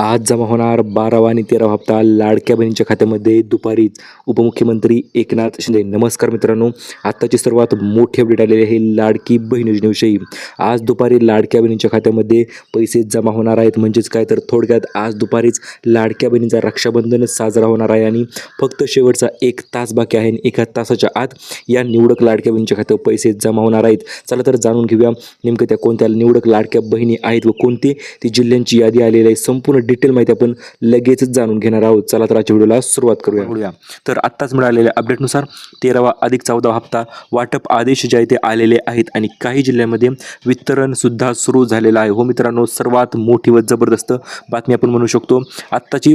आज जमा होणार बारावा आणि तेरावा हप्ता लाडक्या बहिणीच्या खात्यामध्ये. दुपारीच उपमुख्यमंत्री एकनाथ शिंदे. नमस्कार मित्रांनो आत्ताची सर्वात मोठी अपडेट आलेली आहे लाडकी बहीण योजनेविषयी. आज दुपारी लाडक्या बहिणीच्या खात्यामध्ये पैसे जमा होणार आहेत. म्हणजेच काय? तर थोडक्यात आज दुपारीच लाडक्या बहिणीचा रक्षाबंधन साजरा होणार आहे आणि फक्त शेवटचा एक तास बाकी आहे आणि एका तासाच्या आत या निवडक लाडक्या बहिणीच्या खात्यावर पैसे जमा होणार आहेत. चला तर जाणून घेऊया नेमकं त्या कोणत्या निवडक लाडक्या बहिणी आहेत व कोणती? ती जिल्ह्यांची यादी आलेली आहे. संपूर्ण डिटेल माहिती आपण लगेचच जाणून घेणार आहोत. चला तर आजच्या व्हिडिओला सुरुवात करूया. तर आत्ताच मिळालेल्या अपडेटनुसार तेरावा अधिक चौदा हप्ता वाटप आदेश जे आहे ते आलेले आहेत आणि काही जिल्ह्यामध्ये वितरण सुद्धा सुरू झालेलं आहे. हो मित्रांनो सर्वात मोठी व जबरदस्त बातमी आपण म्हणू शकतो आत्ताची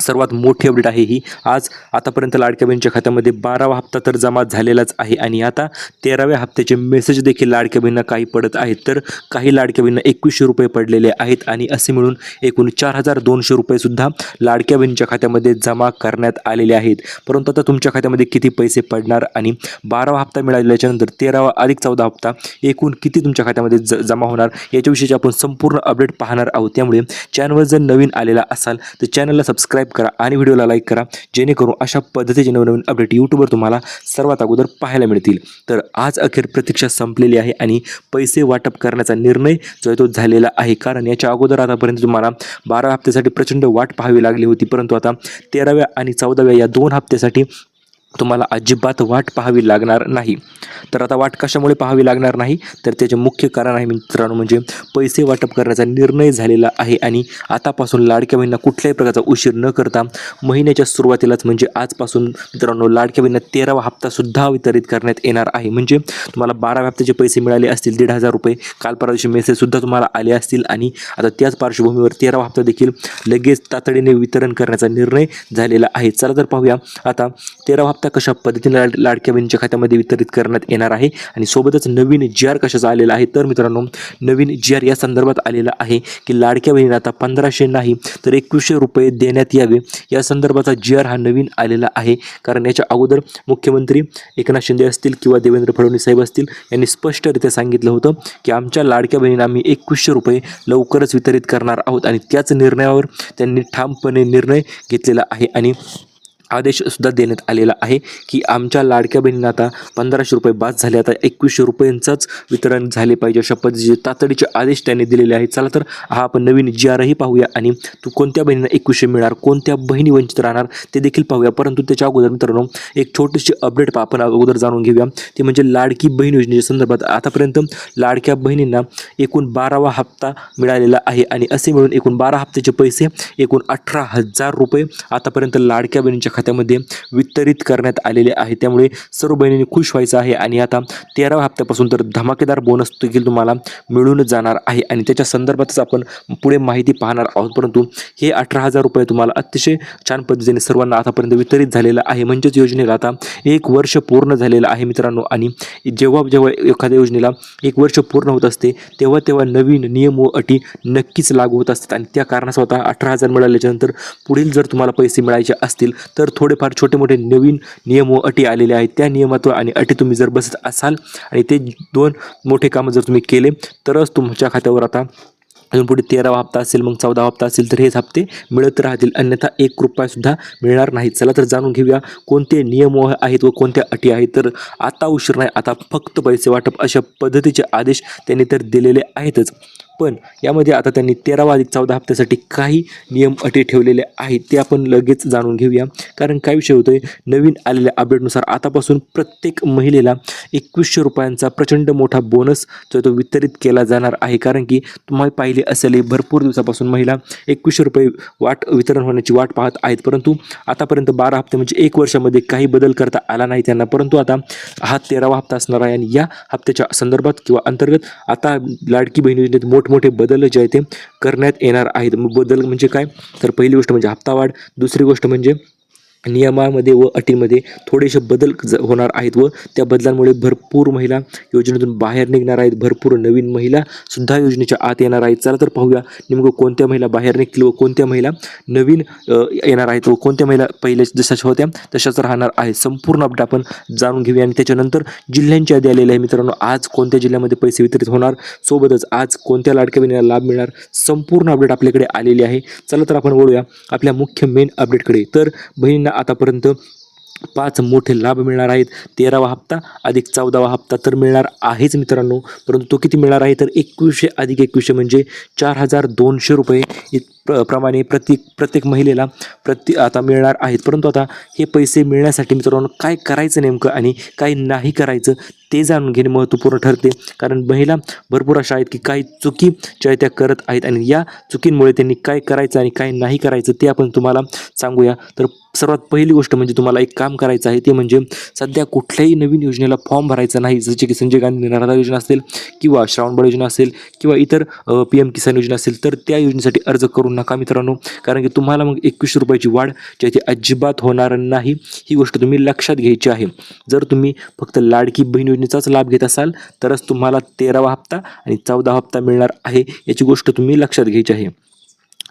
सर्वात मोठी अपडेट आहे ही. आज आतापर्यंत लाडक्या बहिणीच्या खात्यामध्ये बारावा हप्ता तर जमा झालेलाच आहे आणि आता तेराव्या हप्त्याचे मेसेज देखील लाडक्या बहिणींना काही पडत आहेत. तर काही लाडक्या बहिणींना एकवीसशे रुपये पडलेले आहेत आणि असे मिळून एकूण चार हजार दोनशे रुपयेसुद्धा लाडक्या बहिणीच्या खात्यामध्ये जमा करण्यात आलेले आहेत. परंतु आता तुमच्या खात्यामध्ये किती पैसे पडणार आणि बारावा हप्ता मिळाल्याच्यानंतर तेरावा अधिक चौदा हप्ता एकूण किती तुमच्या खात्यामध्ये ज जमा होणार? याच्याविषयीची आपण संपूर्ण अपडेट पाहणार आहोत. त्यामुळे चॅनलवर जर नवीन आलेला असाल तर चॅनलला सबस्क्राईब करा आणि व्हिडिओला लाईक करा. जेणेकरून अशा पद्धतीचे नवनवीन अपडेट यूट्यूबवर तुम्हाला सर्वात अगोदर पाहायला मिळतील. तर आज अखेर प्रतीक्षा संपलेली आहे आणि पैसे वाटप करण्याचा निर्णय जो आहे तो झालेला आहे. कारण याच्या अगोदर आतापर्यंत तुम्हाला बारा हप्त्यासाठी प्रचंड वाट पाहावी लागली होती. परंतु आता तेराव्या आणि चौदाव्या या दोन हप्त्यासाठी तुम्हाला अजिबात वाट पाहावी लागणार नाही. तर आता वाट कशामुळे पाहावी लागणार नाही? तर त्याचे मुख्य कारण आहे मित्रांनो म्हणजे पैसे वाटप करण्याचा निर्णय झालेला आहे आणि आतापासून लाडक्या बहिणींना कुठल्याही प्रकारचा उशीर न करता महिन्याच्या सुरुवातीलाच म्हणजे आजपासून मित्रांनो लाडक्या बहिणींना तेरावा हप्तासुद्धा वितरित करण्यात येणार आहे. म्हणजे तुम्हाला बाराव्या हप्त्याचे पैसे मिळाले असतील दीड हजार रुपये. काल परवा मेसेजसुद्धा तुम्हाला आले असतील आणि आता त्याच पार्श्वभूमीवर तेरावा हप्ता देखील लगेच तातडीने वितरण करण्याचा निर्णय झालेला आहे. चला तर पाहूया. आता तेरावा हप्ता कशा पद्धतीने लाड लाडक्या बहिणीच्या खात्यामध्ये वितरित करण्यात येणार आहे? आणि सोबतच नवीन जी आर कशाचा आलेला आहे? तर मित्रांनो नवीन जी आर या संदर्भात आलेला आहे की लाडक्या बहिणीला आता पंधराशे नाही तर एकवीसशे रुपये देण्यात यावे. या संदर्भाचा जी आर हा नवीन आलेला आहे. कारण याच्या अगोदर मुख्यमंत्री एकनाथ शिंदे असतील किंवा देवेंद्र फडणवीस साहेब असतील यांनी स्पष्टरित्या सांगितलं होतं की आमच्या लाडक्या बहिणींना आम्ही एकवीसशे रुपये लवकरच वितरित करणार आहोत. आणि त्याच निर्णयावर त्यांनी ठामपणे निर्णय घेतलेला आहे. आणि आदेशसुद्धा देण्यात आलेला आहे की आमच्या लाडक्या बहिणींना आता पंधराशे रुपये बाद झाले. आता एकवीसशे रुपयांचंच वितरण झाले पाहिजे. अशा पद्धतीचे तातडीचे आदेश त्यांनी दिलेले आहेत. चला तर हा आपण नवीन जी आरही पाहूया आणि तू कोणत्या बहिणींना एकवीसशे मिळणार कोणत्या बहिणी वंचित राहणार ते देखील पाहूया. परंतु त्याच्या अगोदर मित्रांनो एक छोटीशी अपडेट आपण अगोदर जाणून घेऊया. ते म्हणजे लाडकी बहीण योजनेच्या संदर्भात आतापर्यंत लाडक्या बहिणींना एकूण बारावा हप्ता मिळालेला आहे आणि असे मिळून एकूण बारा हप्त्याचे पैसे एकूण अठरा हजार रुपये आतापर्यंत लाडक्या बहिणींच्या खात्यामध्ये वितरित करण्यात आलेले आहे. त्यामुळे सर्व बहिणींनी खुश व्हायचं आहे आणि आता तेराव्या हप्त्यापासून तर धमाकेदार बोनस देखील तुम्हाला मिळून जाणार आहे आणि त्याच्या संदर्भातच आपण पुढे माहिती पाहणार आहोत. परंतु हे अठरा हजार रुपये तुम्हाला अतिशय छान पद्धतीने सर्वांना आतापर्यंत वितरित झालेलं आहे. म्हणजेच योजनेला आता एक वर्ष पूर्ण झालेलं आहे मित्रांनो. आणि जेव्हा जेव्हा एखाद्या योजनेला एक वर्ष पूर्ण होत असते तेव्हा तेव्हा नवीन नियम व अटी नक्कीच लागू होत असतात. आणि त्या कारणास अठरा हजार मिळाल्याच्यानंतर पुढील जर तुम्हाला पैसे मिळायचे असतील तर तर थोडेफार छोटे मोठे नवीन नियम व अटी आलेले आहेत. त्या नियमात आणि अटी तुम्ही जर बसत असाल आणि ते दोन मोठे कामं जर तुम्ही केले तरच तुमच्या खात्यावर आता अजून पुढे तेरावा हप्ता असेल मग चौदा हप्ता असेल तर हेच हप्ते मिळत राहतील. अन्यथा एक रुपयासुद्धा मिळणार नाही. चला तर जाणून घेऊया कोणते नियम आहेत व कोणत्या अटी आहेत. तर आता उशीर नाही आता फक्त पैसे वाटप अशा पद्धतीचे आदेश त्यांनी तर दिलेले आहेतच. पण यामध्ये आता त्यांनी तेरावा अधिक चौदा हप्त्यासाठी काही नियम अटी ठेवलेले आहेत ते आपण लगेच जाणून घेऊया. कारण काय विषय होतोय नवीन आलेल्या अपडेटनुसार आतापासून प्रत्येक महिलेला एकवीसशे रुपयांचा प्रचंड मोठा बोनस जो तो वितरित केला जाणार आहे. कारण की तुम्हाला पाहिले असेल भरपूर दिवसापासून महिला एकवीसशे रुपये वाट वितरण होण्याची वाट पाहत आहेत. परंतु आतापर्यंत बारा हप्ते म्हणजे एक वर्षामध्ये काही बदल करता आला नाही त्यांना. परंतु आता हा तेरावा हप्ता असणार आहे आणि या हप्त्याच्या संदर्भात किंवा अंतर्गत आता लाडकी बहीण योजनेत मोठमोठे बदल जे आहे ते करण्यात येणार आहेत. मग बदल म्हणजे काय? तर पहिली गोष्ट म्हणजे हप्ता वाढ. दुसरी गोष्ट म्हणजे नियमामध्ये व अटीमध्ये थोडेसे बदल ज- होणार आहेत व त्या बदलांमुळे भरपूर महिला योजनेतून बाहेर निघणार आहेत. भरपूर नवीन महिला सुद्धा योजनेच्या आत येणार आहेत. चला तर पाहूया नेमकं कोणत्या महिला बाहेर निघतील व कोणत्या महिला नवीन येणार आहेत व कोणत्या महिला पहिले जशाच होत्या तशाच राहणार आहेत. संपूर्ण अपडेट आपण जाणून घेऊया आणि त्याच्यानंतर जिल्ह्यांची यादी आलेली आहे. मित्रांनो आज कोणत्या जिल्ह्यामध्ये पैसे वितरित होणार? सोबतच आज कोणत्या लाडक्या बहिणीला लाभ मिळणार? संपूर्ण अपडेट आपल्याकडे आलेली आहे. चला तर आपण वळूया आपल्या मुख्य मेन अपडेटकडे तर बहिणींना आतापर्यंत पाच मोठे लाभ मिळणार आहेत. तेरावा हप्ता अधिक चौदावा हप्ता तर मिळणार आहेच मित्रांनो. परंतु तो किती मिळणार आहे? तर एकवीसशे अधिक एकवीसशे म्हणजे चार हजार दोनशे रुपये इत प्र प्रमाणे प्रत्येक प्रत्येक महिलेला प्रति आता मिळणार आहेत. परंतु आता हे पैसे मिळण्यासाठी मित्रांनो काय करायचं नेमकं आणि काय नाही करायचं ते जाणून घेणे महत्त्वपूर्ण ठरते. कारण महिला भरपूर अशा आहेत की काही चुकी ज्या त्या करत आहेत आणि या चुकींमुळे त्यांनी काय करायचं आणि काय नाही करायचं ते आपण तुम्हाला सांगूया. तर सर्वात पहिली गोष्ट म्हणजे तुम्हाला एक काम करायचं आहे ते म्हणजे सध्या कुठल्याही नवीन योजनेला फॉर्म भरायचा नाही. जसे की संजय गांधी निराधार योजना असेल किंवा श्रावणबाळ योजना असेल किंवा इतर पी एम किसान योजना असेल तर त्या योजनेसाठी अर्ज करून नका मित्रांनो. कारण की तुम्हाला मग एकवीसशे रुपयाची वाढ जी आहे ती अजिबात होणार नाही ही गोष्ट तुम्ही लक्षात घ्यायची आहे. जर तुम्ही फक्त लाडकी बहीण योजनेचाच लाभ घेत असाल तरच तुम्हाला तेरावा हप्ता आणि चौदा हप्ता मिळणार आहे याची गोष्ट तुम्ही लक्षात घ्यायची आहे.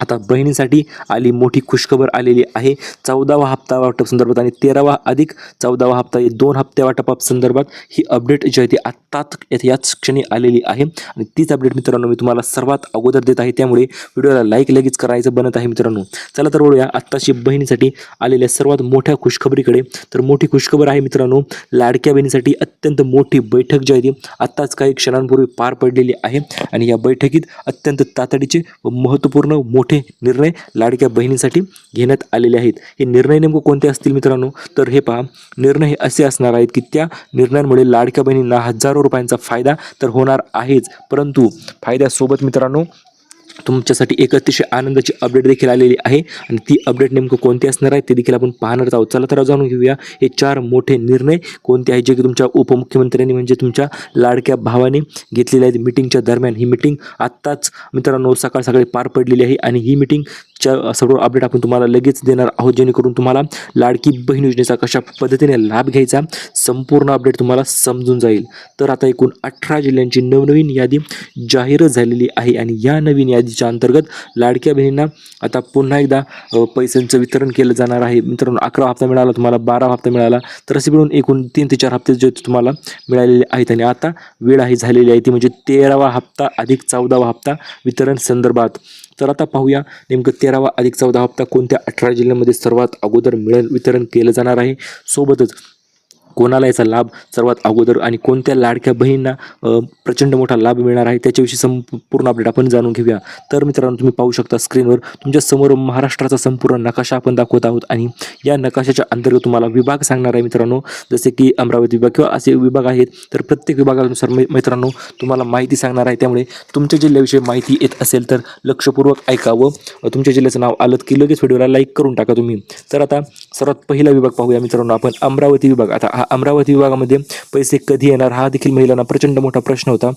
आता बहिणीसाठी आली मोठी खुशखबर आलेली आहे. चौदावा हप्ता वाटप संदर्भात आणि तेरावा अधिक चौदावा हप्ता हे दोन हप्त्या वाटपाप संदर्भात ही अपडेट जी आहे ती आत्ताच यात- याच क्षणी आलेली आहे. आणि तीच अपडेट मित्रांनो मी तुम्हाला सर्वात अगोदर देत आहे. त्यामुळे व्हिडिओला लाईक लगेच करायचं बनत आहे मित्रांनो. चला तर वळूया आत्ताची बहिणीसाठी आलेल्या सर्वात मोठ्या खुशखबरीकडे. तर मोठी खुशखबर आहे मित्रांनो लाडक्या बहिणीसाठी अत्यंत मोठी बैठक जी आहे ती आत्ताच काही क्षणांपूर्वी पार पडलेली आहे. आणि या बैठकीत अत्यंत तातडीचे व महत्त्वपूर्ण मोठे मोठे निर्णय लाडक्या बहिणींसाठी घेण्यात आलेले आहेत. हे निर्णय नेमकं कोणते असतील मित्रांनो? तर हे पहा. निर्णय हे असे असणार आहेत की त्या निर्णयांमुळे लाडक्या बहिणींना हजारो रुपयांचा फायदा तर होणार आहेच. परंतु फायद्यासोबत मित्रांनो तुमच्यासाठी एक अतिशय आनंदाची अपडेट देखील आलेली आहे. आणि ती अपडेट नेमकं कोणती असणार आहे ते देखील आपण पाहणार आहोत. चला तर जाणून घेऊया हे चार मोठे निर्णय कोणते आहेत जे की तुमच्या उपमुख्यमंत्र्यांनी म्हणजे तुमच्या लाडक्या भावाने घेतलेले आहेत. मिटिंगच्या दरम्यान ही मिटिंग आत्ताच मित्रांनो सकाळ सकाळी पार पडलेली आहे. आणि ही मिटिंग च्या सर्व अपडेट आपण तुम्हाला लगेच देणार आहोत जेणेकरून तुम्हाला लाडकी बहीण योजनेचा कशा पद्धतीने लाभ घ्यायचा संपूर्ण अपडेट तुम्हाला समजून जाईल. तर आता एकूण अठरा जिल्ह्यांची नवनवीन यादी जाहीर झालेली आहे आणि या नवीन यादीच्या अंतर्गत लाडक्या बहिणींना आता पुन्हा एकदा पैशांचं वितरण केलं जाणार आहे. मित्रांनो अकरा हप्ता मिळाला तुम्हाला बारा हप्ता मिळाला. तर असे मिळून एकूण तीन ते चार हप्ते जे तुम्हाला मिळालेले आहेत आणि आता वेळ आहे झालेली आहे ती म्हणजे तेरावा हप्ता अधिक चौदावा हप्ता वितरण संदर्भात. तर आता पाहूया नेमकं तेरावा अधिक चौदा हप्ता कोणत्या अठरा जिल्ह्यांमध्ये सर्वात अगोदर मिळेल वितरण केलं जाणार आहे. सोबतच कोणाला याचा लाभ सर्वात अगोदर आणि कोणत्या लाडक्या बहिणींना प्रचंड मोठा लाभ मिळणार आहे त्याच्याविषयी संपूर्ण अपडेट आपण जाणून घेऊया. तर मित्रांनो तुम्ही पाहू शकता स्क्रीनवर तुमच्यासमोर महाराष्ट्राचा संपूर्ण नकाशा आपण दाखवत आहोत आणि या नकाशाच्या अंतर्गत तुम्हाला विभाग सांगणार आहे मित्रांनो. जसे की अमरावती विभाग किंवा असे विभाग आहेत तर प्रत्येक विभागानुसार मित्रांनो तुम्हाला माहिती सांगणार आहे. त्यामुळे तुमच्या जिल्ह्याविषयी माहिती येत असेल तर लक्षपूर्वक ऐकावं. तुमच्या जिल्ह्याचं नाव आलं की लगेच व्हिडिओला लाईक करून टाका तुम्ही. तर आता सर्वात पहिला विभाग पाहूया मित्रांनो आपण. अमरावती विभाग. आता हा अमरावती विभागामध्ये पैसे कधी येणार? हा देखील महिलांना प्रचंड मोठा प्रश्न होता.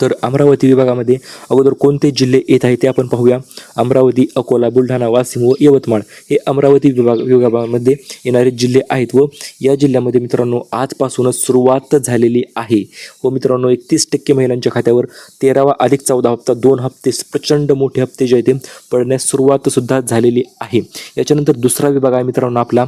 तर अमरावती विभागामध्ये अगोदर कोणते जिल्हे येत आहेत ते आपण पाहूया. अमरावती अकोला बुलढाणा वाशिम व यवतमाळ हे अमरावती विभाग विभागामध्ये येणारे जिल्हे आहेत व या जिल्ह्यामध्ये मित्रांनो आजपासूनच सुरुवात झालेली आहे. व मित्रांनो एकतीस टक्के महिलांच्या खात्यावर तेरावा अधिक चौदा हप्ता दोन हप्ते प्रचंड मोठे हप्ते जे आहेत ते पडण्यास सुरुवातसुद्धा झालेली आहे. याच्यानंतर दुसरा विभाग आहे मित्रांनो आपला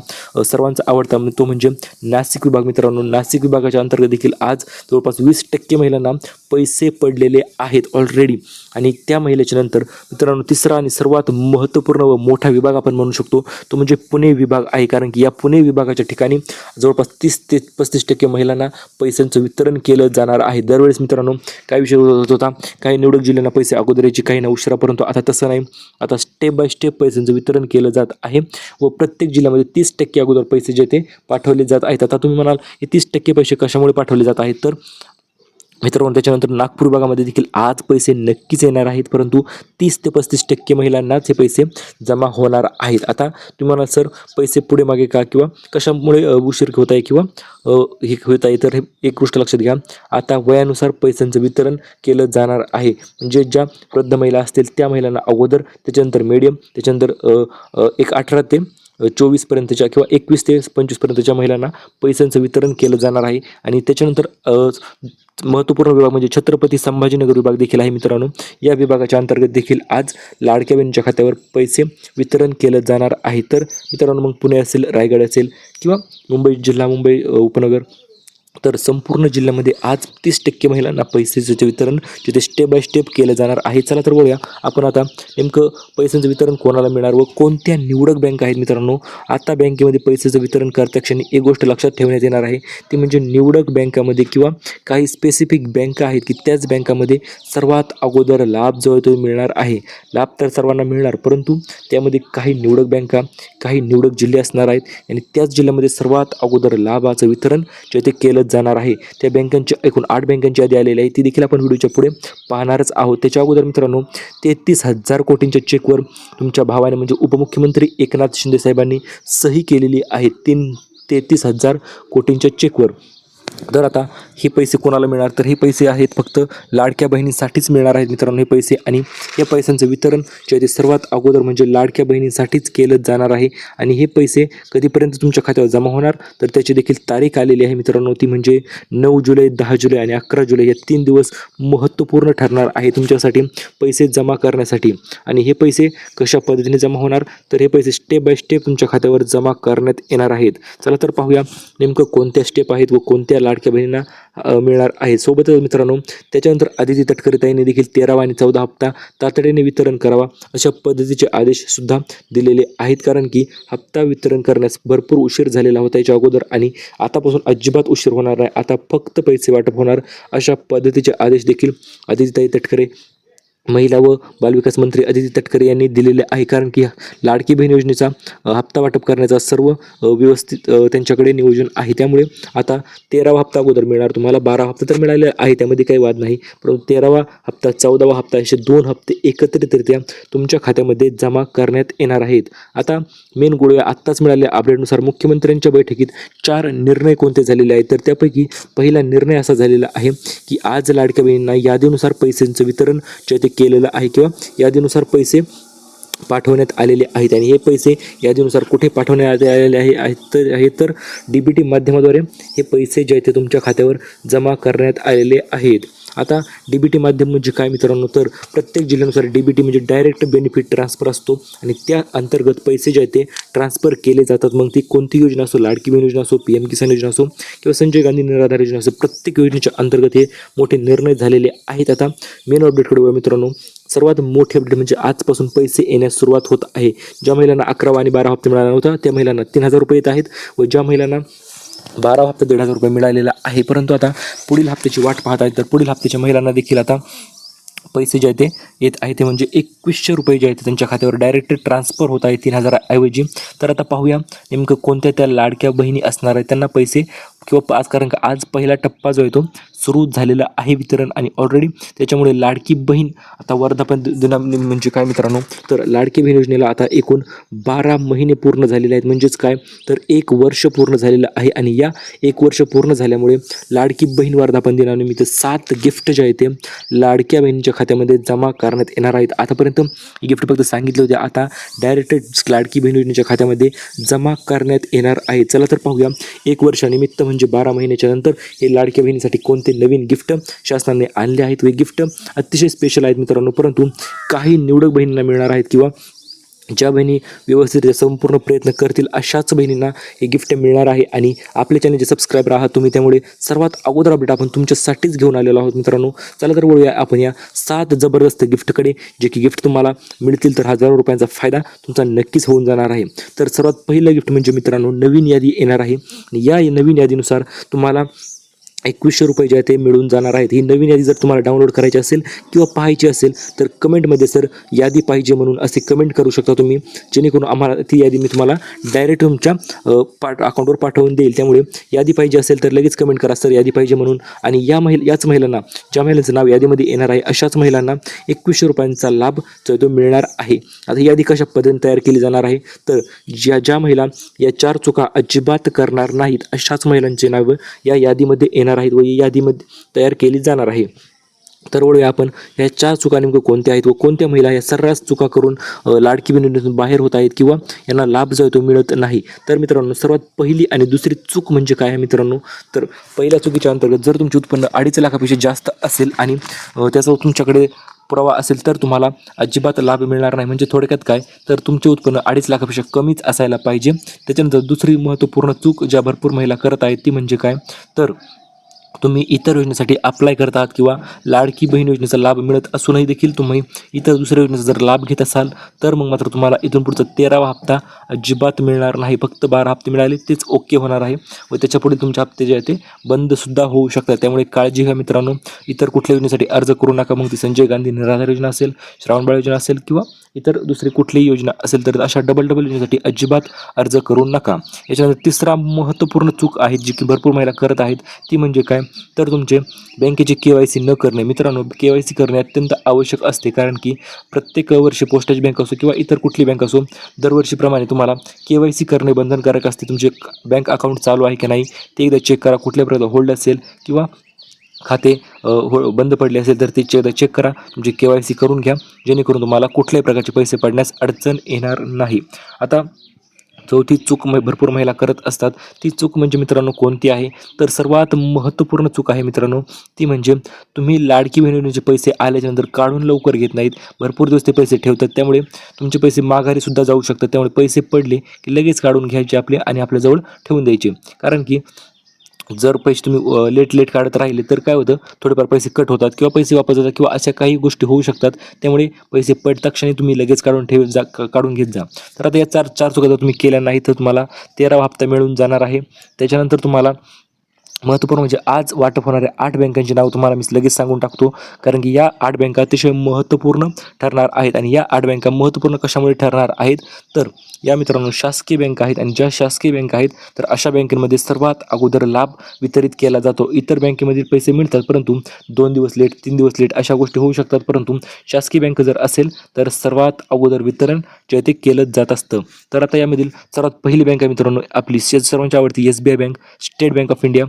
सर्वांचा आवडता तो म्हणजे नाशिक विभाग. मित्रांनो नाशिक विभागाच्या अंतर्गत देखील आज जवळपास वीस टक्के महिलांना पैसे पडलेले आहेत ऑलरेडी आणि त्या महिलेच्या नंतर मित्रांनो तिसरा आणि सर्वात महत्त्वपूर्ण व मोठा विभाग आपण म्हणू शकतो तो म्हणजे पुणे विभाग आहे. कारण की या पुणे विभागाच्या ठिकाणी जवळपास तीस ते पस्तीस टक्के महिलांना पैशांचं वितरण केलं जाणार आहे. दरवेळेस मित्रांनो काय विषय होत होता? काही निवडक जिल्ह्यांना पैसे अगोदर काही ना उशिरा. परंतु आता तसं नाही. आता स्टेप बाय स्टेप पैशांचं वितरण केलं जात आहे व प्रत्येक जिल्ह्यामध्ये तीस टक्के अगोदर पैसे जे ते पाठवले जात आहेत. आता तुम्ही म्हणाल हे तीस टक्के पैसे कशामुळे पाठवले जात आहेत? तर मित्रांनो त्याच्यानंतर नागपूर भागामध्ये देखील आज पैसे नक्कीच येणार आहेत परंतु तीस ते पस्तीस टक्के महिलांनाच हे पैसे जमा होणार आहेत. आता तुम्हाला सर पैसे पुढे मागे का किंवा कशामुळे उशीर होत आहे किंवा हे होत आहे तर हे एक गोष्ट लक्षात घ्या. आता वयानुसार पैशांचं वितरण केलं जाणार आहे. म्हणजे ज्या वृद्ध महिला असतील त्या महिलांना अगोदर त्याच्यानंतर मीडियम त्याच्यानंतर एक अठरा ते चोवीसपर्यंतच्या किंवा एकवीस ते पंचवीसपर्यंतच्या महिलांना पैशांचं वितरण केलं जाणार आहे. आणि त्याच्यानंतर महत्त्वपूर्ण विभाग म्हणजे छत्रपती संभाजीनगर विभाग देखील आहे मित्रांनो. या विभागाच्या अंतर्गत देखील आज लाडक्या बहिणीच्या खात्यावर पैसे वितरण केलं जाणार आहे. तर मित्रांनो मग पुणे असेल रायगड असेल किंवा मुंबई जिल्हा मुंबई उपनगर तर संपूर्ण जिल्ह्यामध्ये आज तीस टक्के महिलांना पैशाचं वितरण जिथे स्टेप बाय स्टेप केलं जाणार आहे. चला तर बघूया. आपण आता नेमकं पैशांचं वितरण कोणाला मिळणार व कोणत्या निवडक बँक आहेत मित्रांनो? आता बँकेमध्ये पैशाचं वितरण करता क्षणी एक गोष्ट लक्षात ठेवण्यात येणार आहे. ती म्हणजे निवडक बँकामध्ये किंवा काही स्पेसिफिक बँका आहेत की त्याच बँकामध्ये सर्वात अगोदर लाभ जो आहे तो मिळणार आहे. लाभ तर सर्वांना मिळणार परंतु त्यामध्ये काही निवडक बँका काही निवडक जिल्हे असणार आहेत. आणि त्याच जिल्ह्यामध्ये सर्वात अगोदर लाभाचं वितरण जे ते केलं जाणार आहे. त्या बँकांची एकूण आठ बँकांची यादी आलेली आहे. ती देखील आपण व्हिडिओच्या पुढे पाहणारच आहोत. त्याच्या अगोदर मित्रांनो तेहतीस हजार कोटींच्या चेकवर तुमच्या भावाने म्हणजे उपमुख्यमंत्री एकनाथ शिंदे साहेबांनी सही केलेली आहे. तीन तेहतीस हजार कोटींच्या चेकवर. तर आता हे पैसे कोणाला मिळणार? तर हे पैसे आहेत फक्त लाडक्या बहिणींसाठीच मिळणार आहेत मित्रांनो हे पैसे. आणि या पैशांचं वितरण जे आहे ते सर्वात अगोदर म्हणजे लाडक्या बहिणींसाठीच केलं जाणार आहे. आणि हे पैसे कधीपर्यंत तुमच्या खात्यावर जमा होणार? तर त्याची देखील तारीख आलेली आहे मित्रांनो. ती म्हणजे नऊ जुलै दहा जुलै आणि अकरा जुलै या तीन दिवस महत्त्वपूर्ण ठरणार आहे तुमच्यासाठी पैसे जमा करण्यासाठी. आणि हे पैसे कशा पद्धतीने जमा होणार? तर हे पैसे स्टेप बाय स्टेप तुमच्या खात्यावर जमा करण्यात येणार आहेत. चला तर पाहूया नेमकं कोणत्या स्टेप आहेत व कोणत्या लाडक्या बहिणींना मिळणार आहे. सोबतच मित्रांनो त्याच्यानंतर आदिती तटकरीताईने देखील तेरावा आणि चौदा हप्ता तातडीने वितरण करावा अशा पद्धतीचे आदेश सुद्धा दिलेले आहेत. कारण की हप्ता वितरण करण्यास भरपूर उशीर झालेला होता याच्या अगोदर आणि आतापासून अजिबात उशीर होणार नाही. आता फक्त पैसे वाटप होणार अशा पद्धतीचे आदेश देखील आदितीताई तटकरे महिला व बालविकास मंत्री अदिती तटकरे यांनी दिलेले आहे. कारण की लाडकी बहीण योजनेचा हप्ता वाटप करण्याचा सर्व व्यवस्थित त्यांच्याकडे नियोजन आहे. त्यामुळे आता तेरावा हप्ता अगोदर मिळणार. तुम्हाला बारा हप्ता तर मिळाले आहे त्यामध्ये काही वाद नाही. परंतु तेरावा हप्ता चौदावा हप्ता असे दोन हप्ते एकत्रितरित्या तुमच्या खात्यामध्ये जमा करण्यात येणार आहेत. आता मेन गोळ्या आत्ताच मिळालेल्या अपडेटनुसार मुख्यमंत्र्यांच्या बैठकीत चार निर्णय कोणते झालेले आहेत? तर त्यापैकी पहिला निर्णय असा झालेला आहे की आज लाडक्या बहिणींना यादीनुसार पैशांचं वितरण जे केलेलं आहे किंवा यादीनुसार पैसे पाठवण्यात आलेले आहेत. आणि हे पैसे यादीनुसार कुठे पाठवण्यात आलेले आहे आहेत तर आहे तर डी बी टी माध्यमाद्वारे हे पैसे जे आहेत ते तुमच्या खात्यावर जमा करण्यात आलेले आहेत. आता डी बी टी माध्यम म्हणजे काय मित्रांनो? तर प्रत्येक जिल्ह्यानुसार डी बी टी म्हणजे डायरेक्ट बेनिफिट ट्रान्सफर असतो आणि त्या अंतर्गत पैसे जे आहेत ते ट्रान्सफर केले जातात. मग ती कोणती योजना असो लाडकी बहीण योजना असो पी एम किसान योजना असो किंवा संजय गांधी निराधार योजना असो प्रत्येक योजनेच्या अंतर्गत हे मोठे निर्णय झालेले आहेत. आता मेन अपडेटकडे वळूया मित्रांनो. सर्वात मोठे अपडेट म्हणजे आजपासून पैसे येण्यास सुरुवात होत आहे. ज्या महिलांना अकरावा आणि बारा हप्ते मिळाला नव्हता त्या महिलांना तीन हजार रुपये येत आहेत व ज्या महिलांना बारा हप्ते दीड हजार रुपये मिळालेला आहे. परंतु आता पुढील हप्त्याची वाट पाहत आहेत. तर पुढील हप्त्याच्या महिलांना देखील आता पैसे जे आहे ते येत आहे ते म्हणजे एकवीसशे रुपये जे आहेत ते त्यांच्या खात्यावर डायरेक्ट ट्रान्सफर होत आहे तीन हजाराऐवजी. तर आता पाहूया नेमकं कोणत्या त्या लाडक्या बहिणी असणार आहेत त्यांना पैसे किंवा आज कारण का आज पहिला टप्पा जो आहे तो सुरू झालेला आहे वितरण आणि ऑलरेडी त्याच्यामुळे लाडकी बहीण आता वर्धापन दिना म्हणजे काय मित्रांनो तर लाडकी बहीण योजनेला आता एकूण बारा महिने पूर्ण झालेले आहेत. म्हणजेच काय? तर एक वर्ष पूर्ण झालेलं आहे आणि या एक वर्ष पूर्ण झाल्यामुळे लाडकी बहीण वर्धापन दिनानिमित्त सात गिफ्ट जे आहे ते लाडक्या बहिणीच्या खात्यामध्ये जमा करण्यात येणार आहेत. आतापर्यंत गिफ्ट फक्त सांगितले होते. आता डायरेक्ट लाडकी बहीण योजनेच्या खात्यामध्ये जमा करण्यात येणार आहे. चला तर पाहूया. एक वर्षानिमित्त म्हणजे बारा महिन्याच्या नंतर हे लाडक्या बहिणीसाठी कोणते नवीन गिफ्ट शासनाने आणले आहेत? हे गिफ्ट अतिशय स्पेशल आहेत मित्रांनो. परंतु काही निवडक बहिणींना मिळणार आहेत किंवा ज्या बहिणी व्यवस्थित संपूर्ण प्रयत्न करतील अशाच बहिणींना हे गिफ्ट मिळणार आहे. आणि आपल्या चॅनलचे सबस्क्राईबर आहात तुम्ही त्यामुळे सर्वात अगोदर अपडेट आपण तुमच्यासाठीच घेऊन आलेलो आहोत मित्रांनो. चला तर वळूया आपण या सात जबरदस्त गिफ्टकडे जे की गिफ्ट तुम्हाला मिळतील तर हजारो रुपयांचा फायदा तुमचा नक्कीच होऊन जाणार आहे. तर सर्वात पहिलं गिफ्ट म्हणजे मित्रांनो नवीन यादी येणार आहे. आणि या नवीन यादीनुसार तुम्हाला एकवीसशे रुपये जे आहे ते मिळून जाणार आहेत. ही नवीन यादी जर तुम्हाला डाउनलोड करायची असेल किंवा पाहायची असेल तर कमेंटमध्ये सर यादी पाहिजे म्हणून असे कमेंट करू शकता तुम्ही. जेणेकरून आम्हाला ती यादी मी तुम्हाला डायरेक्ट तुमच्या पाट पाठ अकाउंटवर पाठवून देईल. त्यामुळे यादी पाहिजे असेल तर लगेच कमेंट करा सर यादी पाहिजे म्हणून. आणि या महिला याच महिलांना ज्या महिलांचं नाव यादीमध्ये येणार आहे अशाच महिलांना एकवीसशे रुपयांचा लाभ जो तो मिळणार आहे. आता यादी कशा पद्धतीने तयार केली जाणार आहे? तर ज्या ज्या महिला या चार चुका अजिबात करणार नाहीत अशाच महिलांचे नावं या यादीमध्ये येणार आहेत व ही यादीमध्ये तयार केली जाणार आहे. तर वळूया आपण या चार चुका नेमकं कोणत्या आहेत व कोणत्या महिला या सर्रास चुका करून लाडकी बहीण बाहेर होत आहेत किंवा यांना लाभ जो आहे तो मिळत नाही. तर मित्रांनो सर्वात पहिली आणि दुसरी चूक म्हणजे काय आहे मित्रांनो? तर पहिल्या चुकीच्या अंतर्गत जर तुमचे उत्पन्न अडीच लाखापेक्षा जास्त असेल आणि त्याचा तुमच्याकडे पुरावा असेल तर तुम्हाला अजिबात लाभ मिळणार नाही. म्हणजे थोडक्यात काय? तर तुमचे उत्पन्न अडीच लाखापेक्षा कमीच असायला पाहिजे. त्याच्यानंतर दुसरी महत्त्वपूर्ण चूक ज्या भरपूर महिला करत आहेत ती म्हणजे काय? तर तुम्ही इतर योजनेसाठी अप्लाय करतात किंवा लाडकी बहीण योजनेचा लाभ मिळत असूनही देखील तुम्ही इतर दुसऱ्या योजनेचा जर लाभ घेत असाल तर मग मात्र तुम्हाला इथून पुढचा तेरावा हप्ता अजिबात मिळणार नाही. फक्त बारा हप्ते मिळाले तेच ओके होणार आहे व त्याच्यापुढे तुमचे हप्ते जे आहे ते बंदसुद्धा होऊ शकतात. त्यामुळे काळजी घ्या मित्रांनो. इतर कुठल्या योजनेसाठी अर्ज करू नका. मग ती संजय गांधी निराधार योजना असेल श्रावणबाळ योजना असेल किंवा इतर दुसरी कुठलीही योजना असेल तर अशा डबल डबल योजनेसाठी अजिबात अर्ज करू नका. याच्यानंतर तिसरा महत्त्वपूर्ण चूक आहे जी की भरपूर महिला करत आहेत ती म्हणजे काय? तर तुमचे बँकेचे के वाय सी न करणे. मित्रांनो के वाय सी करणे अत्यंत आवश्यक असते कारण की प्रत्येक वर्षी पोस्टाची बँक असो किंवा इतर कुठली बँक असो दरवर्षीप्रमाणे तुम्हाला के वाय सी करणे बंधनकारक असते. तुमचे बँक अकाउंट चालू आहे की नाही ते एकदा चेक करा. कुठल्या प्रकारचं होल्ड असेल किंवा खाते हो बंद पडले असेल तर ते चेक करा. तुमची के वाय सी करून घ्या. जेणेकरून तुम्हाला कुठल्याही प्रकारचे पैसे पडण्यास अडचण येणार नाही. आता चौथी चूक म भरपूर महिला करत असतात. ती चूक म्हणजे मित्रांनो कोणती आहे? तर सर्वात महत्त्वपूर्ण चूक आहे मित्रांनो ती म्हणजे तुम्ही लाडकी बहिणीचे पैसे आल्याच्यानंतर काढून लवकर घेत नाहीत. भरपूर दिवस ते पैसे ठेवतात. त्यामुळे तुमचे पैसे माघारी सुद्धा जाऊ शकतात. त्यामुळे पैसे पडले की लगेच काढून घ्यायचे आपले आणि आपल्याजवळ ठेवून द्यायचे. कारण की जर पैसे तुम्ही लेट लेट काढत राहिले तर काय होतं? थोडेफार पैसे कट होतात किंवा पैसे वापस जातात किंवा अशा काही गोष्टी होऊ शकतात. त्यामुळे पैसे पडताक्षणी तुम्ही लगेच काढून ठेव जा क- काढून घेत जा. तर आता या चार चार चुका जर तुम्ही केल्या नाही तर तुम्हाला तेरावा हप्ता मिळून जाणार आहे. त्याच्यानंतर तुम्हाला महत्त्वपूर्ण म्हणजे आज वाटप होणाऱ्या आठ बँकांची नाव तुम्हाला मी लगेच सांगून टाकतो. कारण की या आठ बँका अतिशय महत्त्वपूर्ण ठरणार आहेत आणि या आठ बँका महत्त्वपूर्ण कशामुळे ठरणार आहेत? तर या मित्रांनो शासकीय बँका आहेत आणि ज्या शासकीय बँका आहेत तर अशा बँकेमध्ये सर्वात अगोदर लाभ वितरित केला जातो. इतर बँकेमधील पैसे मिळतात परंतु दोन दिवस लेट तीन दिवस लेट अशा गोष्टी होऊ शकतात. परंतु शासकीय बँक जर असेल तर सर्वात अगोदर वितरण जे ते केलं जात असतं. तर आता यामधील सर्वात पहिली बँक आहे मित्रांनो आपली सर्वांच्या आवडती S B I bank State Bank of India.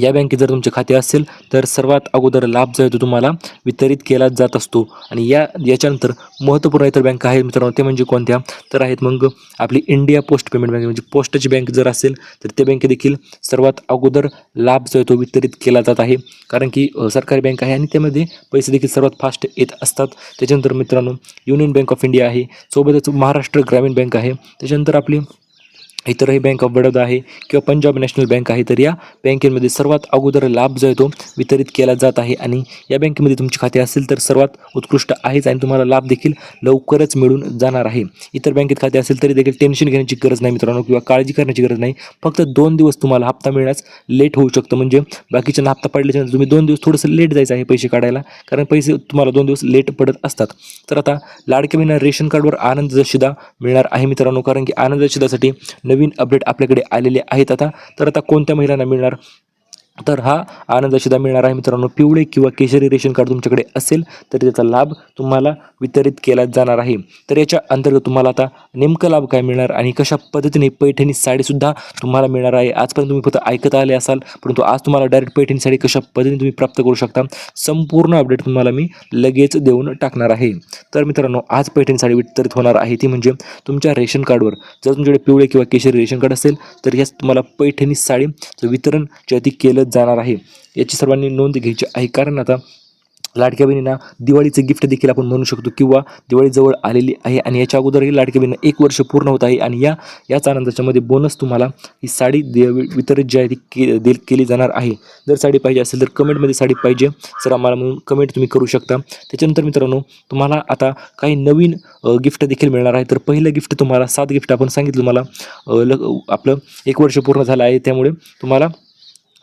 या बँकेत जर तुमचे खाते असेल तर सर्वात अगोदर लाभ जो आहे तो तुम्हाला वितरित केला जात असतो. आणि या याच्यानंतर महत्त्वपूर्ण इतर बँका आहेत मित्रांनो ते म्हणजे कोणत्या? तर आहेत मग आपली इंडिया पोस्ट पेमेंट बँक म्हणजे पोस्टची बँक जर असेल तर त्या बँकेदेखील सर्वात अगोदर लाभ जो आहे तो वितरित केला जात आहे. कारण की सरकारी बँक आहे आणि त्यामध्ये पैसे देखील सर्वात फास्ट येत असतात. त्याच्यानंतर मित्रांनो युनियन बँक ऑफ इंडिया आहे. सोबतच महाराष्ट्र ग्रामीण बँक आहे. त्याच्यानंतर आपली इतरही बँक ऑफ बडोदा आहे किंवा पंजाब नॅशनल बँक आहे तर या बँकेमध्ये सर्वात अगोदर लाभ जो आहे तो वितरित केला जात आहे आणि या बँकेमध्ये तुमचे खाते असेल तर सर्वात उत्कृष्ट आहेच आणि तुम्हाला लाभ देखील लवकरच मिळून जाणार आहे. इतर बँकेत खाते असेल तरी देखील टेन्शन घेण्याची गरज नाही मित्रांनो किंवा काळजी करण्याची गरज नाही. फक्त दोन दिवस तुम्हाला हप्ता मिळण्यास लेट होऊ शकतो. म्हणजे बाकीच्यांना हप्ता पडल्याच्यानंतर तुम्ही दोन दिवस थोडंसं लेट जायचं आहे पैसे काढायला. कारण पैसे तुम्हाला दोन दिवस लेट पडत असतात. तर आता लाडक्या विना रेशन कार्डवर आनंद जशिदा मिळणार आहे मित्रांनो. कारण की आनंद जशिदासाठी नवीन नवीन अपडेट आपल्याकडे आलेले आहेत आता. तर आता कोणत्या महिलांना मिळणार? तर हा आनंदसुद्धा मिळणार आहे मित्रांनो. पिवळे किंवा केशरी रेशन कार्ड तुमच्याकडे असेल तर त्याचा लाभ तुम्हाला वितरित केला जाणार आहे. तर याच्या अंतर्गत तुम्हाला आता नेमकं लाभ काय मिळणार आणि कशा पद्धतीने पैठणी साडीसुद्धा तुम्हाला मिळणार आहे आजपर्यंत तुम्ही फक्त ऐकत आले असाल परंतु आज तुम्हाला डायरेक्ट पैठणी साडी कशा पद्धतीने तुम्ही प्राप्त करू शकता संपूर्ण अपडेट तुम्हाला मी लगेच देऊन टाकणार आहे. तर मित्रांनो आज पैठणी साडी वितरित होणार आहे. ती म्हणजे तुमच्या रेशन कार्डवर जर तुमच्याकडे पिवळे किंवा केशरी रेशन कार्ड असेल तर याच तुम्हाला पैठणी साडीचं वितरण जे केलं ते जाणार आहे. याची सर्वांनी नोंद घ्यायची आहे. कारण आता लाडक्या बहिणींना दिवाळीचं गिफ्ट देखील आपण म्हणू शकतो किंवा दिवाळी जवळ आलेली आहे आणि याच्या अगोदरही लाडक्या बहिणींना एक वर्ष पूर्ण होत आहे आणि या याच आनंदाच्यामध्ये बोनस तुम्हाला ही साडी दे वितरित जी आहे ती के दे केली जाणार आहे. जर साडी पाहिजे असेल तर कमेंटमध्ये साडी पाहिजे. सर आम्हाला म्हणून कमेंट तुम्ही करू शकता. त्याच्यानंतर मित्रांनो तुम्हाला आता काही नवीन गिफ्ट देखील मिळणार आहे. तर पहिलं गिफ्ट तुम्हाला सात गिफ्ट आपण सांगितलं तुम्हाला. आपलं एक वर्ष पूर्ण झालं आहे. त्यामुळे तुम्हाला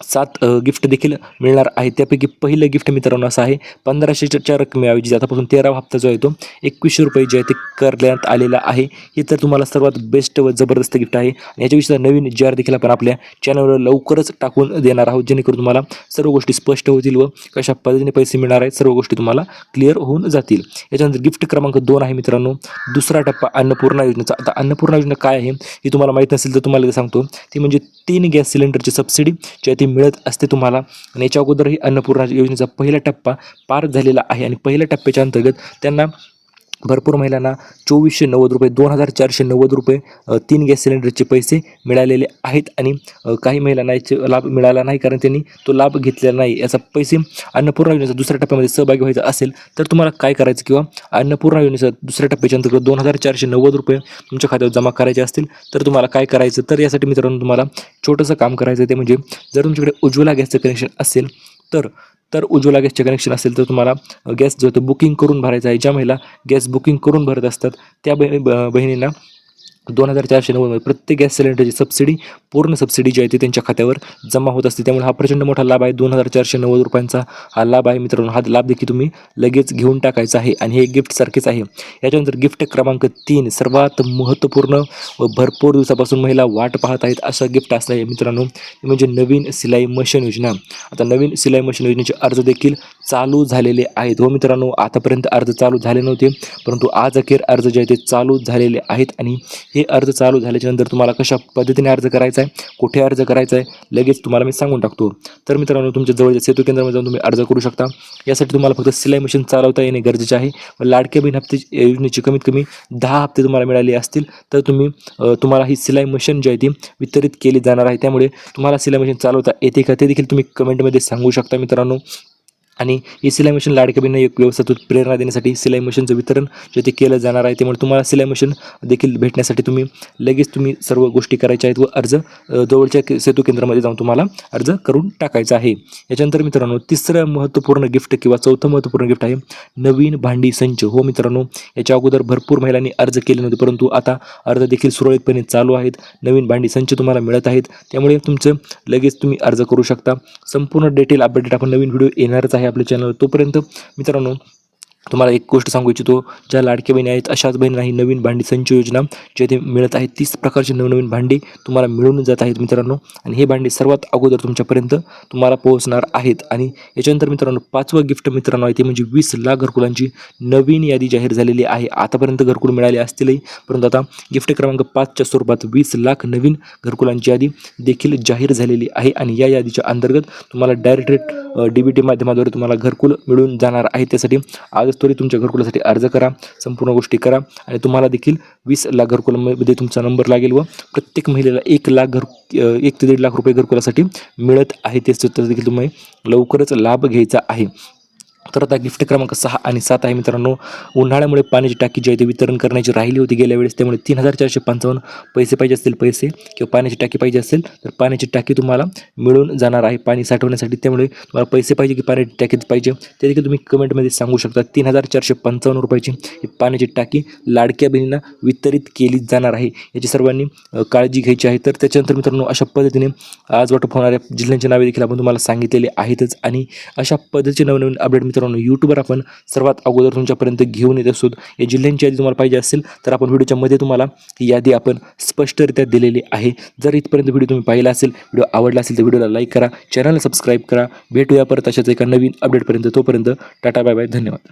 सात गिफ्ट देखील मिळणार आहे. त्यापैकी पहिलं गिफ्ट मित्रांनो असं आहे पंधराशेच्या रकमेऐवजी आतापासून तेरावा हप्ता जो आहे तो एकवीसशे रुपये जे आहे ते करण्यात आलेला आहे. हे तर तुम्हाला सर्वात बेस्ट व जबरदस्त गिफ्ट आहे. आणि याच्याविषयीचा नवीन जी आर देखील आपण आपल्या चॅनलवर लवकरच टाकून देणार आहोत जेणेकरून तुम्हाला सर्व गोष्टी स्पष्ट होतील व कशा पद्धतीने पैसे मिळणार आहेत सर्व गोष्टी तुम्हाला क्लिअर होऊन जातील. याच्यानंतर गिफ्ट क्रमांक दोन आहे मित्रांनो दुसरा टप्पा अन्नपूर्णा योजनेचा. आता अन्नपूर्णा योजना काय आहे हे तुम्हाला माहीत नसेल तर तुम्हाला सांगतो. ती म्हणजे तीन गॅस सिलेंडरची सबसिडी ज्या ती मिळत असते तुम्हाला. आणि याच्या अगोदरही अन्नपूर्णा योजनेचा पहिला टप्पा पार झालेला आहे. आणि पहिल्या टप्प्याच्या अंतर्गत त्यांना भरपूर महिलांना चोवीसशे नव्वद रुपये दोन हजार चारशे नव्वद रुपये तीन गॅस सिलेंडरचे पैसे मिळालेले आहेत आणि काही महिलांना याचे लाभ मिळाला नाही कारण त्यांनी तो लाभ घेतलेला नाही. याचा पैसे अन्नपूर्णा योजनेचा दुसऱ्या टप्प्यामध्ये सहभागी व्हायचा असेल तर तुम्हाला काय करायचं किंवा अन्नपूर्णा योजनेचा दुसऱ्या टप्प्याच्या अंतर्गत दोन हजार चारशे नव्वद रुपये तुमच्या खात्यावर जमा करायचे असतील तर तुम्हाला काय करायचं? तर यासाठी मित्रांनो तुम्हाला छोटंसं काम करायचं आहे ते म्हणजे जर तुमच्याकडे उज्ज्वला गॅसचं कनेक्शन असेल तर तर उज्ज्वला गॅसचे कनेक्शन असेल तर तुम्हाला गॅस जो तो बुकिंग करून भरायचा आहे ज्या महिला गॅस बुकिंग करून भरत असतात त्या ब- बहिणींना दोन हजार चारशे नव्वदमध्ये प्रत्येक गॅस सिलेंडरची सबसिडी पूर्ण सबसिडी जी आहे ती त्यांच्या खात्यावर जमा होत असते. त्यामुळे हा प्रचंड मोठा लाभ आहे. दोन हजार चारशे नव्वद रुपयांचा हा लाभ आहे मित्रांनो. हा लाभ देखील तुम्ही लगेच घेऊन टाकायचा आहे आणि हे गिफ्टसारखेच आहे. याच्यानंतर गिफ्ट क्रमांक तीन सर्वात महत्त्वपूर्ण व भरपूर दिवसापासून महिला वाट पाहत आहेत असं गिफ्ट असं आहे मित्रांनो. ते म्हणजे नवीन सिलाई मशीन योजना. आता नवीन सिलाई मशीन योजनेचे अर्ज देखील चालू झालेले आहेत. व मित्रांनो आतापर्यंत अर्ज चालू झाले नव्हते परंतु आज अखेर अर्ज जे आहे ते चालू झालेले आहेत आणि हे अर्ज चालू झाल्याच्यानंतर तुम्हाला कशा पद्धतीने अर्ज करायचा आहे कुठे अर्ज करायचा आहे लगेच तुम्हाला मी सांगून टाकतो. तर मित्रांनो तुमच्या जवळच्या सेतू केंद्रामध्ये जाऊन तुम्ही अर्ज करू शकता. यासाठी तुम्हाला फक्त सिलाई मशीन चालवता येणे गरजेचे आहे. व लाडक्या बहीण हप्ते योजनेची कमीत कमी दहा हप्ते तुम्हाला मिळाले असतील तर तुम्ही तुम्हाला ही सिलाई मशीन जी आहे ती वितरित केली जाणार आहे. त्यामुळे तुम्हाला सिलाई मशीन चालवता येते का ते देखील तुम्ही कमेंटमध्ये सांगू शकता मित्रांनो. आणि ही सिलाई मशीन लाडक्या बिना एक व्यवसायातून प्रेरणा देण्यासाठी सिलाई मशीनचं वितरण जे ते केलं जाणार आहे त्यामुळे तुम्हाला सिलाई मशीन देखील भेटण्यासाठी तुम्ही लगेच तुम्ही सर्व गोष्टी करायच्या आहेत व अर्ज जवळच्या सेतू केंद्रामध्ये जाऊन तुम्हाला अर्ज करून टाकायचा आहे. याच्यानंतर मित्रांनो तिसरं महत्त्वपूर्ण गिफ्ट किंवा चौथं महत्त्वपूर्ण गिफ्ट आहे नवीन भांडी संच. हो मित्रांनो याच्या अगोदर भरपूर महिलांनी अर्ज केले नव्हते परंतु आता अर्ज देखील सुरळीतपणे चालू आहेत. नवीन भांडी संच तुम्हाला मिळत आहेत. त्यामुळे तुमचं लगेच तुम्ही अर्ज करू शकता. संपूर्ण डिटेल अपडेट आपण नवीन व्हिडिओ येणारच आहे. आपल्या चॅनलवर तोपर्यंत मित्रांनो तुम्हाला एक गोष्ट सांगू इच्छितो ज्या लाडक्या बहिणी आहेत अशाच बहिणींना ही नवीन भांडी संच योजना जे ते मिळत आहे तीस प्रकारचे नवनवीन भांडी तुम्हाला मिळून जात आहेत मित्रांनो. आणि हे भांडी सर्वात अगोदर तुमच्यापर्यंत तुम्हाला पोहोचणार आहेत. आणि याच्यानंतर मित्रांनो पाचवं गिफ्ट मित्रांनो आहे ते म्हणजे वीस लाख घरकुलांची नवीन यादी जाहीर झालेली आहे. आतापर्यंत घरकुल मिळाले असतीलही परंतु आता गिफ्ट क्रमांक पाचच्या स्वरूपात वीस लाख नवीन घरकुलांची यादी देखील जाहीर झालेली आहे. आणि या यादीच्या अंतर्गत तुम्हाला डायरेक्ट डी बी टी माध्यमाद्वारे तुम्हाला घरकुल मिळून जाणार आहे. त्यासाठी आजच त्वरित तुमच्या घरकुलासाठी अर्ज करा संपूर्ण गोष्टी करा आणि तुम्हाला देखील वीस लाख घरकुलामध्ये तुमचा नंबर लागेल व प्रत्येक महिलेला एक लाख घर एक ते दीड लाख रुपये घरकुलासाठी मिळत आहे. ते देखील तुम्ही लवकरच लाभ घ्यायचा आहे. तर आता गिफ्ट क्रमांक सहा आणि सात आहे मित्रांनो. उन्हाळ्यामुळे पाण्याची टाकी जी आहे ती वितरण करण्याची राहिली होती गेल्या वेळेस. त्यामुळे तीन हजार चारशे पंचावन्न पैसे पाहिजे असतील पैसे. किंवा पाण्याची टाकी पाहिजे असेल तर पाण्याची टाकी तुम्हाला मिळून जाणार आहे पाणी साठवण्यासाठी. त्यामुळे तुम्हाला पैसे पाहिजे की पाण्याची टाकी पाहिजे ते देखील तुम्ही कमेंटमध्ये सांगू शकता. तीन हजार चारशे पंचावन्न रुपयाची ही पाण्याची टाकी लाडक्या बहिणींना वितरित केली जाणार आहे. याची सर्वांनी काळजी घ्यायची आहे. तर त्याच्यानंतर मित्रांनो अशा पद्धतीने आज वाटप होणाऱ्या जिल्ह्यांची नावे देखील आपण तुम्हाला सांगितलेली आहेतच. आणि अशा पद्धतीचे नवनवीन अपडेट मित्रांनो यूट्यूबवर आपण सर्वात अगोदर तुमच्यापर्यंत घेऊन येत असतो. या जिल्ह्यांची यादी तुम्हाला पाहिजे असेल तर आपण व्हिडिओच्या मध्ये तुम्हाला ही यादी आपण स्पष्टरित्या दिलेली आहे. जर इथपर्यंत व्हिडिओ तुम्ही पाहिला असेल व्हिडिओ आवडला असेल तर व्हिडिओला लाईक करा चॅनलला सबस्क्राईब करा. भेटूया परत अशाच एका नवीन अपडेटपर्यंत. तोपर्यंत टाटा बाय बाय धन्यवाद.